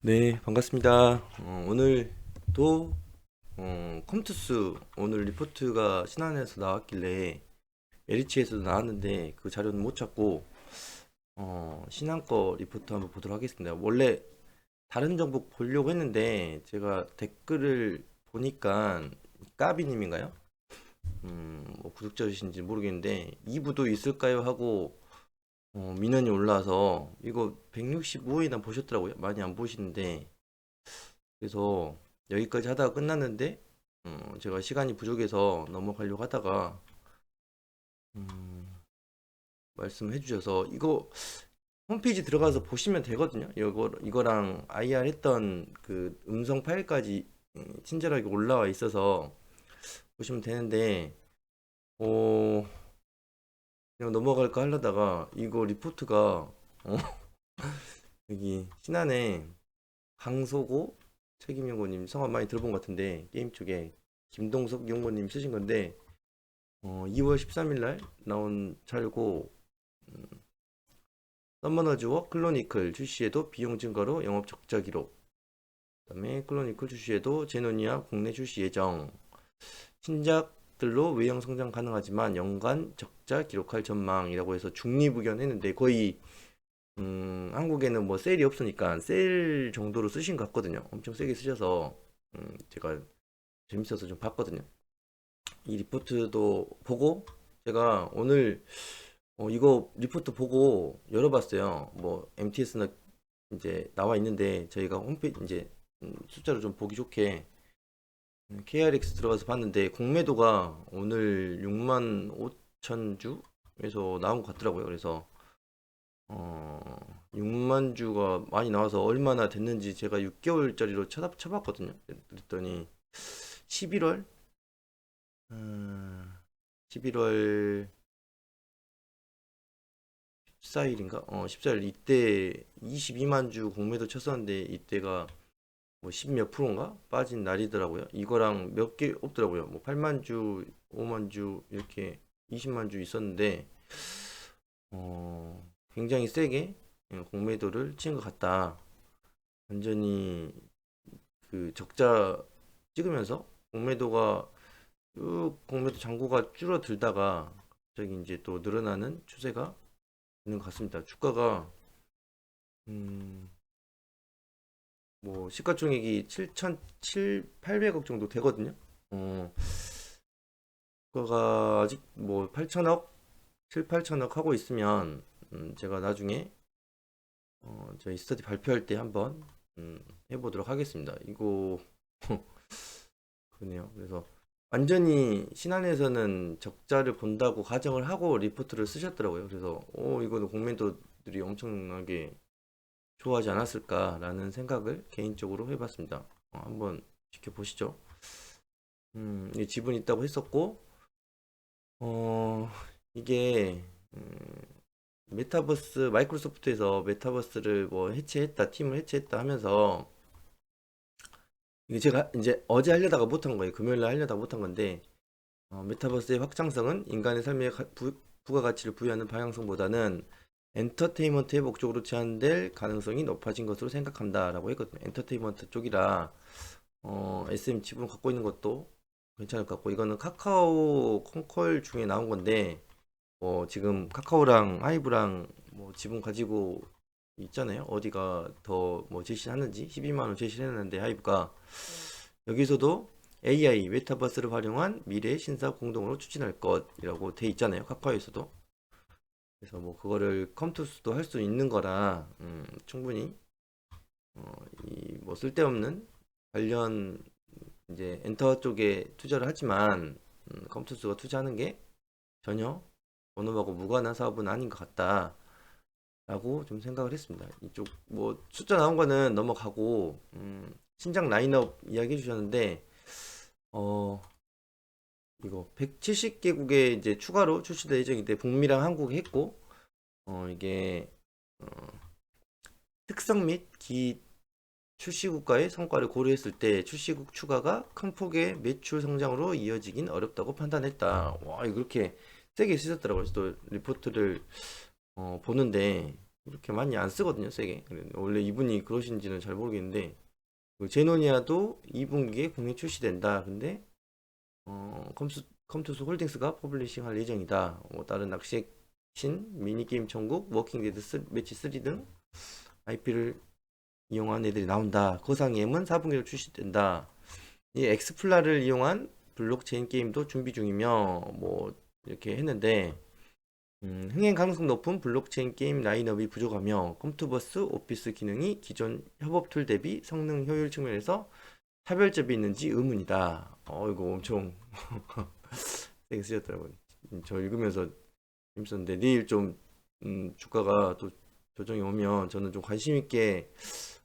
네, 반갑습니다. 어, 오늘도 어, 컴투스 오늘 리포트가 신한에서 나왔길래 LH에서도 나왔는데 그 자료는 못 찾고 어, 신한 거 리포트 한번 보도록 하겠습니다. 원래 다른 정보 보려고 했는데 제가 댓글을 보니까 까비님인가요? 음, 뭐 구독자이신지 모르겠는데 2부도 있을까요? 하고 어, 민원이 올라와서 이거 165회나 보셨더라고요. 많이 안 보시는데 그래서 여기까지 하다가 끝났는데 어, 제가 시간이 부족해서 넘어가려고 하다가 음, 말씀해 주셔서 이거 홈페이지 들어가서 보시면 되거든요. 이거 이거랑 IR 했던 그 음성 파일까지 음, 친절하게 올라와 있어서 보시면 되는데 어 그냥 넘어갈까 하려다가 이거 리포트가 어, 여기 신한에 강소고 책임 연구원님 성함 많이 들어본 것 같은데 게임 쪽에 김동석 연구원님 쓰신 건데 어, 2월 13일 날 나온 자료고 음, 서머너즈워 클로니클 출시에도 비용 증가로 영업 적자 기록. 그다음에 클로니클 출시에도 제노니아 국내 출시 예정. 신작 들로 외형 성장 가능하지만 연간 적자 기록할 전망이라고 해서 중립 의견했는데 거의 음, 한국에는 뭐 셀이 없으니까 셀 정도로 쓰신 것 같거든요. 엄청 세게 쓰셔서 음, 제가 재밌어서 좀 봤거든요. 이 리포트도 보고 제가 오늘 어, 이거 리포트 보고 열어봤어요. 뭐 MTS나 이제 나와 있는데 저희가 홈페이지 이제 음, 숫자로 좀 보기 좋게 음, KRX 들어가서 봤는데 공매도가 오늘 6만 5천 주에서 나온 것 같더라고요. 그래서 어, 6만 주가 많이 나와서 얼마나 됐는지 제가 6개월짜리로 쳐다, 쳐봤거든요. 그랬더니 11월 음, 11월 14일인가? 어, 14일 이때 22만 주 공매도 쳤었는데 이때가 뭐 10몇 프로인가 빠진 날이더라고요. 이거랑 몇 개 없더라고요. 뭐 8만 주, 5만 주 이렇게 20만 주 있었는데 어, 굉장히 세게 예, 공매도를 친 것 같다. 완전히 그 적자 찍으면서 공매도가 쭉 공매도 잔고가 줄어들다가 갑자기 이제 또 늘어나는 추세가 있는 것 같습니다. 주가가 음, 뭐 시가총액이 7,700억 정도 되거든요. 어, 주가가 아직 뭐 8천억, 7, 8천억 하고 있으면 음, 제가 나중에 어, 저희 스터디 발표할 때 한번 음, 해보도록 하겠습니다. 이거 그러네요. 그래서 완전히 신한에서는 적자를 본다고 가정을 하고 리포트를 쓰셨더라고요. 그래서 오 이거는 공매도들이 엄청나게 좋아하지 않았을까라는 생각을 개인적으로 해봤습니다. 어, 한번 지켜보시죠. 음, 이 지분 있다고 했었고, 어, 이게, 음, 메타버스, 마이크로소프트에서 메타버스를 뭐 해체했다, 팀을 해체했다 하면서, 이게 제가 이제 어제 하려다가 못한 거예요. 금요일 날 하려다가 못한 건데, 어, 메타버스의 확장성은 인간의 삶에 가- 부, 부가가치를 부여하는 방향성보다는 엔터테인먼트의 목적으로 제한될 가능성이 높아진 것으로 생각한다라고 했거든요. 엔터테인먼트 쪽이라 어, SM 지분 갖고 있는 것도 괜찮을 것 같고 이거는 카카오 콘콜 중에 나온 건데 뭐 지금 카카오랑 하이브랑 뭐 지분 가지고 있잖아요. 어디가 더 뭐 제시하는지 12만 원 제시했는데 하이브가 여기서도 AI 메타버스를 활용한 미래 신사 공동으로 추진할 것이라고 돼 있잖아요. 카카오에서도. 그래서 뭐 그거를 컴투스도 할 수 있는 거라 음, 충분히 어, 이뭐 쓸데없는 관련 이제 엔터 쪽에 투자를 하지만 음, 컴투스가 투자하는 게 전혀 본업하고 무관한 사업은 아닌 것 같다 라고 좀 생각을 했습니다. 이쪽 뭐 숫자 나온 거는 넘어가고 음, 신작 라인업 이야기 해 주셨는데 어 이거 170개국에 이제 추가로 출시될 예정인데 북미랑 한국 했고 어 이게 어, 특성 및 기 출시 국가의 성과를 고려했을 때 출시국 추가가 큰 폭의 매출 성장으로 이어지긴 어렵다고 판단했다. 와, 이거 그렇게 세게 쓰셨더라고요. 또 리포트를 어, 보는데 이렇게 많이 안 쓰거든요, 세게. 원래 이분이 그러신지는 잘 모르겠는데, 그 제노니아도 2분기에 국내 출시된다. 근데, 어, 컴스, 컴투스 홀딩스가 퍼블리싱 할 예정이다. 뭐, 다른 낚시의 신, 미니게임 천국, 워킹데드 쓰- 매치 3 등 IP를 이용한 애들이 나온다. 거상엠은 4분기로 출시된다. 이 엑스플라를 이용한 블록체인 게임도 준비 중이며, 뭐, 이렇게 했는데, 음, 흥행 가능성 높은 블록체인 게임 라인업이 부족하며 컴투버스 오피스 기능이 기존 협업 툴 대비 성능 효율 측면에서 차별점이 있는지 의문이다. 어, 이거 엄청 세게 쓰셨더라고요. 음, 저 읽으면서 재밌었는데 내일 좀 음, 주가가 또 조정이 오면 저는 좀 관심 있게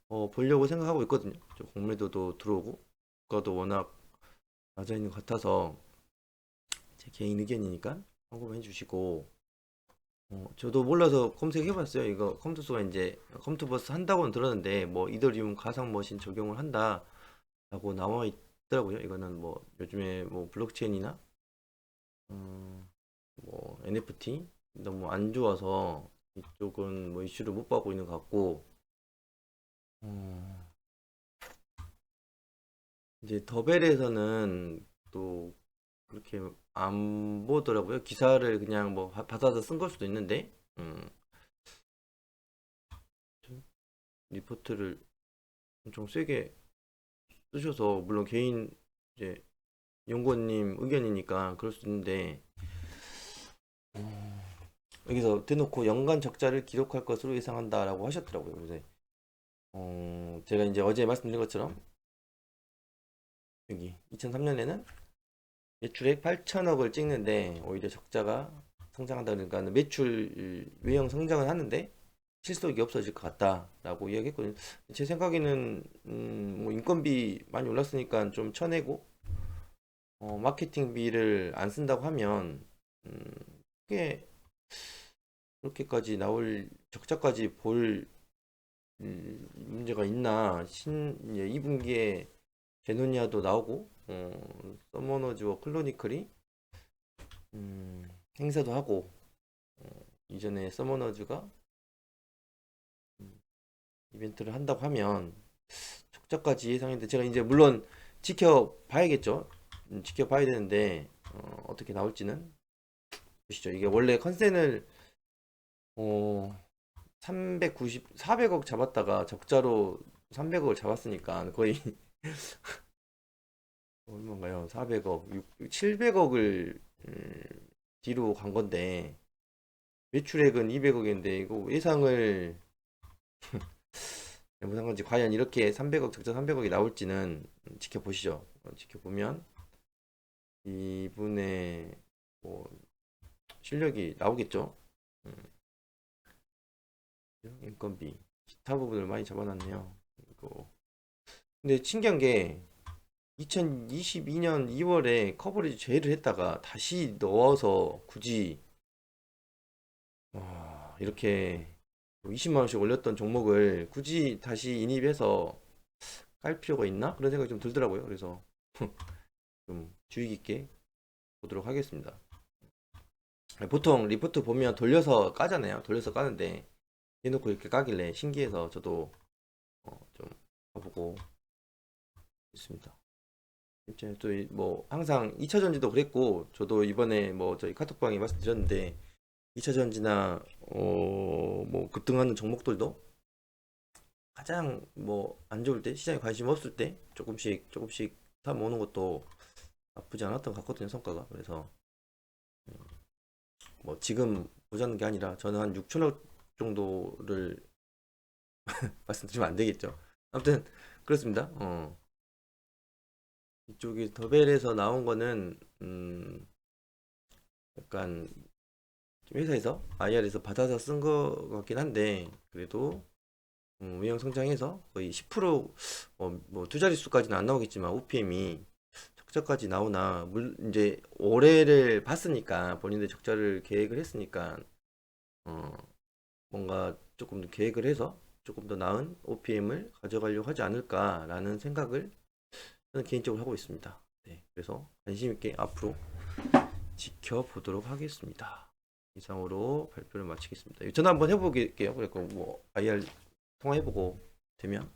어, 보려고 생각하고 있거든요. 저 공매도도 들어오고 주가도 워낙 낮아 있는 것 같아서 제 개인 의견이니까 참고해 주시고 어, 저도 몰라서 검색해봤어요. 이거 컴투스가 이제 컴투버스 한다고는 들었는데 뭐 이더리움 가상 머신 적용을 한다 라고 나와 있더라고요. 이거는 뭐 요즘에 뭐 블록체인이나 음, 뭐 NFT 너무 안 좋아서 이쪽은 뭐 이슈를 못 받고 있는 것 같고 어, 이제 더벨에서는 또 그렇게 안 보더라고요. 기사를 그냥 뭐 바- 받아서 쓴 걸 수도 있는데, 음, 리포트를 엄청 세게 쓰셔서 물론 개인 이제 연구원님 의견이니까 그럴 수 있는데 음, 여기서 대놓고 연간 적자를 기록할 것으로 예상한다라고 하셨더라고요. 그래서 어, 제가 이제 어제 말씀드린 것처럼 여기 2003년에는 매출액 8천억을 찍는데 오히려 적자가 성장한다 그러니까 매출 외형 성장은 하는데 실속이 없어질 것 같다라고 이야기했거든요. 제 생각에는 음, 뭐 인건비 많이 올랐으니까 좀 쳐내고 어, 마케팅비를 안 쓴다고 하면 음, 크게 그렇게까지 나올 적자까지 볼 음, 문제가 있나 신 이제 2분기에 제노니아도 나오고 어, 서머너즈와 클로니클이 음, 행사도 하고 어, 이전에 서머너즈가 음, 이벤트를 한다고 하면 적자까지 예상했는데 제가 이제 물론 지켜봐야겠죠. 음, 지켜봐야 되는데 어, 어떻게 나올지는 보시죠. 이게 원래 컨센을 어, 390, 400억 잡았다가 적자로 300억을 잡았으니까 거의 얼마인가요? 400억, 700억을 뒤로 간 건데 매출액은 200억인데 이거 예상을 잘못한 건지 과연 이렇게 300억 적자 300억이 나올지는 지켜보시죠. 어, 지켜보면 이분의 뭐 실력이 나오겠죠. 음. 인건비 기타 부분을 많이 잡아놨네요. 이거 근데 신기한 게 2022년 2월에 커버리지 제외를 했다가 다시 넣어서 굳이 와, 이렇게 20만 원씩 올렸던 종목을 굳이 다시 인입해서 깔 필요가 있나? 그런 생각이 좀 들더라고요. 그래서 좀 주의 깊게 보도록 하겠습니다. 보통 리포트 보면 돌려서 까잖아요. 돌려서 까는데 해놓고 이렇게 까길래 신기해서 저도 어, 좀 가보고 있습니다. 이제 또뭐 항상 2차 전지도 그랬고 저도 이번에 뭐 저희 카톡방에 말씀드렸는데 2차 전지나 어 뭐 급등하는 종목들도 가장 뭐 안 좋을 때 시장에 관심 없을 때 조금씩 조금씩 사 모으는 것도 나쁘지 않았던 것 같거든요 성과가. 그래서 음, 뭐 지금 보자는 게 아니라 저는 한 6천억 정도를 말씀드리면 안 되겠죠. 아무튼 그렇습니다. 어. 이쪽이 더벨에서 나온 거는 음 약간 회사에서 IR에서 받아서 쓴거 같긴 한데 그래도 음, 외형 성장해서 거의 10% 어, 뭐두 자릿수까지는 안 나오겠지만 OPM이 적자까지 나오나 물 이제 올해를 봤으니까 본인들 적자를 계획을 했으니까 어 뭔가 조금 더 계획을 해서 조금 더 나은 OPM을 가져가려고 하지 않을까라는 생각을 저는 개인적으로 하고 있습니다. 네, 그래서 관심 있게 앞으로 지켜보도록 하겠습니다. 이상으로 발표를 마치겠습니다. 전화 한번 해보게요. 그리고 뭐 IR 통화해보고 되면